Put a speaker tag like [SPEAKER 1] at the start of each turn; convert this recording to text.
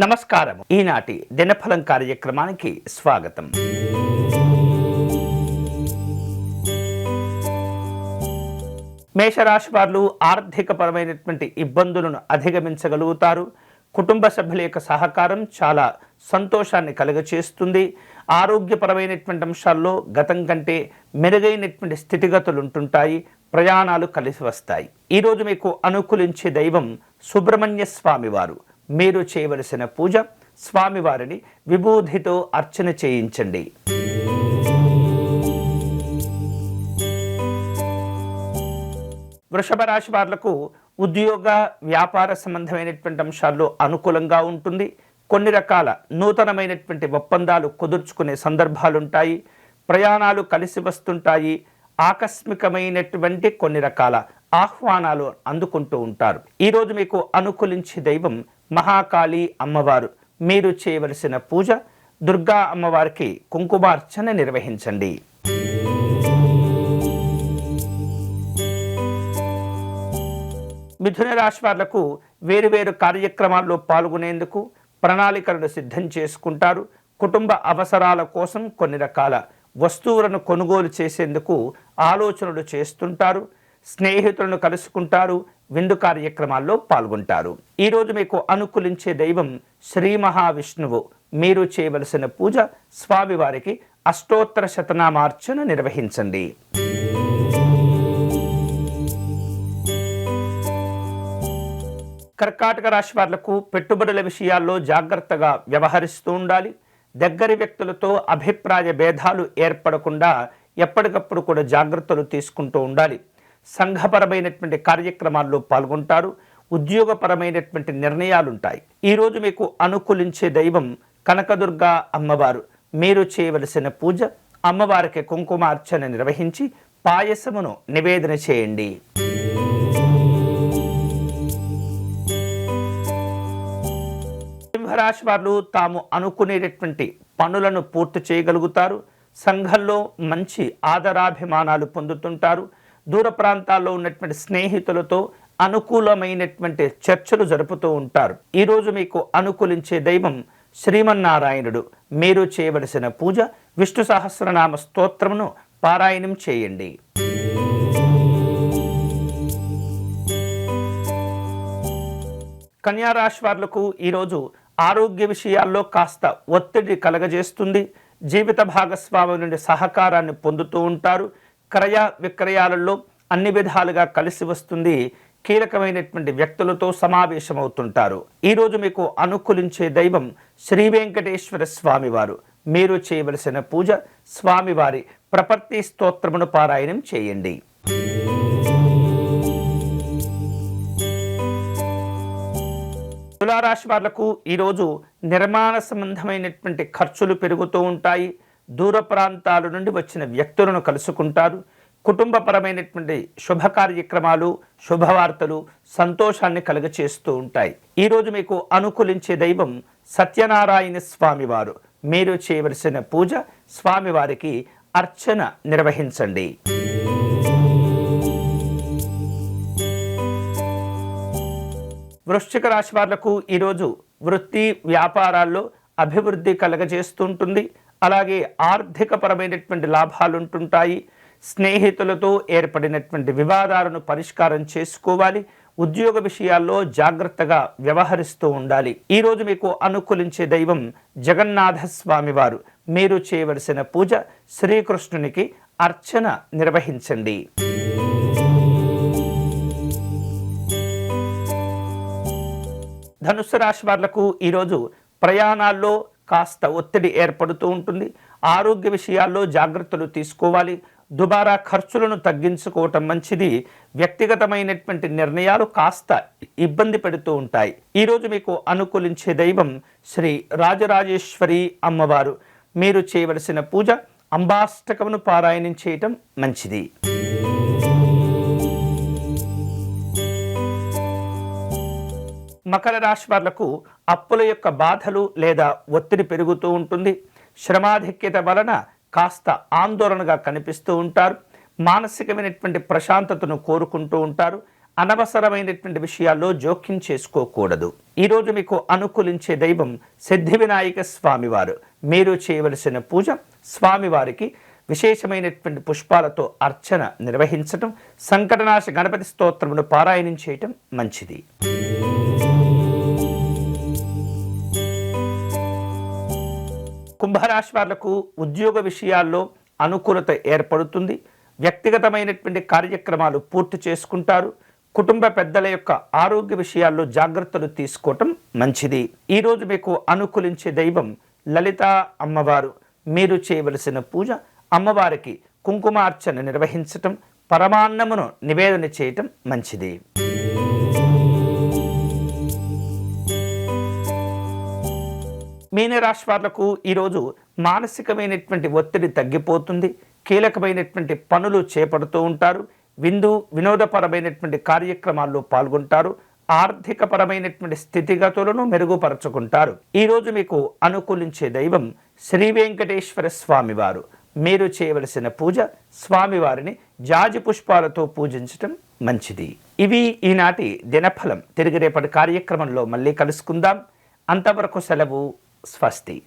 [SPEAKER 1] నమస్కారం. ఈనాటి దినఫలం కార్యక్రమానికి స్వాగతం. మేషరాశి వారు ఆర్థికపరమైనటువంటి ఇబ్బందులను అధిగమించగలుగుతారు. కుటుంబ సభ్యుల యొక్క సహకారం చాలా సంతోషాన్ని కలుగచేస్తుంది. ఆరోగ్యపరమైనటువంటి అంశాల్లో గతం కంటే మెరుగైనటువంటి స్థితిగతులు ఉంటుంటాయి ప్రయాణాలు కలిసి వస్తాయి. ఈరోజు మీకు అనుకూలించే దైవం సుబ్రహ్మణ్య స్వామి వారు. మీరు చేయవలసిన పూజ స్వామివారిని విభూతితో అర్చన చేయించండి. వృషభ రాశి వాళ్ళకు ఉద్యోగ వ్యాపార సంబంధమైనటువంటి అంశాల్లో అనుకూలంగా ఉంటుంది. కొన్ని రకాల నూతనమైనటువంటి ఒప్పందాలు కుదుర్చుకునే సందర్భాలుంటాయి. ప్రయాణాలు కలిసి వస్తుంటాయి. ఆకస్మికమైనటువంటి కొన్ని రకాల ఆహ్వానాలు అందుకుంటూ ఉంటారు. ఈరోజు మీకు అనుకూలించే దైవం మహాకాళి అమ్మవారు. మీరు చేయవలసిన పూజ దుర్గా అమ్మవారికి కుంకుమార్చన నిర్వహించండి. మిథున రాశి వాళ్ళకు వేరువేరు కార్యక్రమాల్లో పాల్గొనేందుకు ప్రణాళికలను సిద్ధం చేసుకుంటారు. కుటుంబ అవసరాల కోసం కొన్ని రకాల వస్తువులను కొనుగోలు చేసేందుకు ఆలోచనలు చేస్తుంటారు. స్నేహితులను కలుసుకుంటారు విందు కార్యక్రమాల్లో పాల్గొంటారు. ఈరోజు మీకు అనుకూలించే దైవం శ్రీ మహావిష్ణువు. మీరు చేయవలసిన పూజ స్వామివారికి అష్టోత్తర శతనామార్చన నిర్వహించండి. కర్కాటక రాశి వాళ్ళకు పెట్టుబడుల విషయాల్లో జాగ్రత్తగా వ్యవహరిస్తూ ఉండాలి. దగ్గరి వ్యక్తులతో అభిప్రాయ భేదాలు ఏర్పడకుండా ఎప్పటికప్పుడు కూడా జాగ్రత్తలు తీసుకుంటూ ఉండాలి. సంఘపరమైనటువంటి కార్యక్రమాల్లో పాల్గొంటారు ఉద్యోగపరమైనటువంటి నిర్ణయాలు ఉంటాయి ఈరోజు మీకు అనుకూలించే దైవం కనకదుర్గ అమ్మవారు. మీరు చేయవలసిన పూజ అమ్మవారికి కుంకుమార్చన నిర్వహించి పాయసమును నివేదన చేయండి. సింహరాశి వారు తాము అనుకునేటటువంటి పనులను పూర్తి చేయగలుగుతారు. సంఘంలో మంచి ఆదరాభిమానాలు పొందుతుంటారు. దూర ప్రాంతాల్లో ఉన్నటువంటి స్నేహితులతో అనుకూలమైనటువంటి చర్చలు జరుపుతూ ఉంటారు. ఈరోజు మీకు అనుకూలించే దైవం శ్రీమన్నారాయణుడు. మీరు చేయవలసిన పూజ విష్ణు సహస్రనామ స్తోత్రమును పారాయణం చేయండి. కన్యారాశి వారులకు ఈరోజు ఆరోగ్య విషయాల్లో కాస్త ఒత్తిడి కలగజేస్తుంది. జీవిత భాగస్వామి నుండి సహకారాన్ని పొందుతూ ఉంటారు. క్రయ విక్రయాలలో అన్ని విధాలుగా కలిసి వస్తుంది. కీలకమైనటువంటి వ్యక్తులతో సమావేశమవుతుంటారు. ఈరోజు మీకు అనుకూలించే దైవం శ్రీ వెంకటేశ్వర స్వామివారు. మీరు చేయవలసిన పూజ స్వామివారి ప్రపత్తి స్తోత్రమును పారాయణం చేయండి. తులారాశి వాళ్ళకు ఈరోజు నిర్మాణ సంబంధమైనటువంటి ఖర్చులు పెరుగుతూ ఉంటాయి. దూర ప్రాంతాల నుండి వచ్చిన వ్యక్తులను కలుసుకుంటారు. కుటుంబపరమైనటువంటి శుభ కార్యక్రమాలు శుభవార్తలు సంతోషాన్ని కలుగచేస్తూ ఉంటాయి. ఈరోజు మీకు అనుకూలించే దైవం సత్యనారాయణ స్వామివారు. మీరు చేయవలసిన పూజ స్వామివారికి అర్చన నిర్వహించండి. వృశ్చిక రాశి వాళ్ళకు ఈరోజు వృత్తి వ్యాపారాల్లో అభివృద్ధి కలగజేస్తుంటుంది అలాగే ఆర్థికపరమైనటువంటి లాభాలు ఉంటుంటాయి స్నేహితులతో ఏర్పడినటువంటి వివాదాలను పరిష్కారం చేసుకోవాలి. ఉద్యోగ విషయాల్లో జాగ్రత్తగా వ్యవహరిస్తూ ఉండాలి. ఈరోజు మీకు అనుకూలించే దైవం జగన్నాథస్వామి వారు మీరు చేయవలసిన పూజ శ్రీకృష్ణునికి అర్చన నిర్వహించండి. ధనుస్సు రాశి వాళ్ళకు ఈరోజు ప్రయాణాల్లో కాస్త ఒత్తిడి ఏర్పడుతూ ఉంటుంది. ఆరోగ్య విషయాల్లో జాగ్రత్తలు తీసుకోవాలి. దుబారా ఖర్చులను తగ్గించుకోవటం మంచిది. వ్యక్తిగతమైనటువంటి నిర్ణయాలు కాస్త ఇబ్బంది పెడుతూ ఉంటాయి. ఈరోజు మీకు అనుకూలించే దైవం శ్రీ రాజరాజేశ్వరి అమ్మవారు. మీరు చేయవలసిన పూజ అంబాష్టకమును పారాయణం చేయటం మంచిది. మకర రాశి వాళ్ళకు అప్పుల యొక్క బాధలు లేదా ఒత్తిడి పెరుగుతూ ఉంటుంది. శ్రమాధిక్యత వలన కాస్త ఆందోళనగా కనిపిస్తూ ఉంటారు. మానసికమైనటువంటి ప్రశాంతతను కోరుకుంటూ ఉంటారు. అనవసరమైనటువంటి విషయాల్లో జోక్యం చేసుకోకూడదు. ఈరోజు మీకు అనుకూలించే దైవం సిద్ధి వినాయక స్వామివారు. మీరు చేయవలసిన పూజ స్వామివారికి విశేషమైనటువంటి పుష్పాలతో అర్చన నిర్వహించటం సంకటనాశ గణపతి స్తోత్రమును పారాయణం చేయటం మంచిది. కుంభరాశి వాళ్ళకు ఉద్యోగ విషయాల్లో అనుకూలత ఏర్పడుతుంది. వ్యక్తిగతమైనటువంటి కార్యక్రమాలు పూర్తి చేసుకుంటారు. కుటుంబ పెద్దల యొక్క ఆరోగ్య విషయాల్లో జాగ్రత్తలు తీసుకోవటం మంచిది. ఈరోజు మీకు అనుకూలించే దైవం లలిత అమ్మవారు. మీరు చేయవలసిన పూజ అమ్మవారికి కుంకుమార్చన నిర్వహించటం పరమాన్నమును నివేదన చేయటం మంచిది. మీనరాశి వాళ్ళకు ఈరోజు మానసికమైనటువంటి ఒత్తిడి తగ్గిపోతుంది. కీలకమైనటువంటి పనులు చేపడుతూ ఉంటారు. విందు వినోదపరమైనటువంటి కార్యక్రమాల్లో పాల్గొంటారు. ఆర్థికపరమైనటువంటి స్థితిగతులను మెరుగుపరచుకుంటారు. ఈరోజు మీకు అనుకూలించే దైవం శ్రీ వెంకటేశ్వర స్వామివారు. మీరు చేయవలసిన పూజ స్వామివారిని జాజి పుష్పాలతో పూజించటం మంచిది. ఇవి ఈనాటి దినఫలం. తిరిగి రేపటి కార్యక్రమంలో మళ్ళీ కలుసుకుందాం. అంతవరకు సెలవు. స్వస్తి.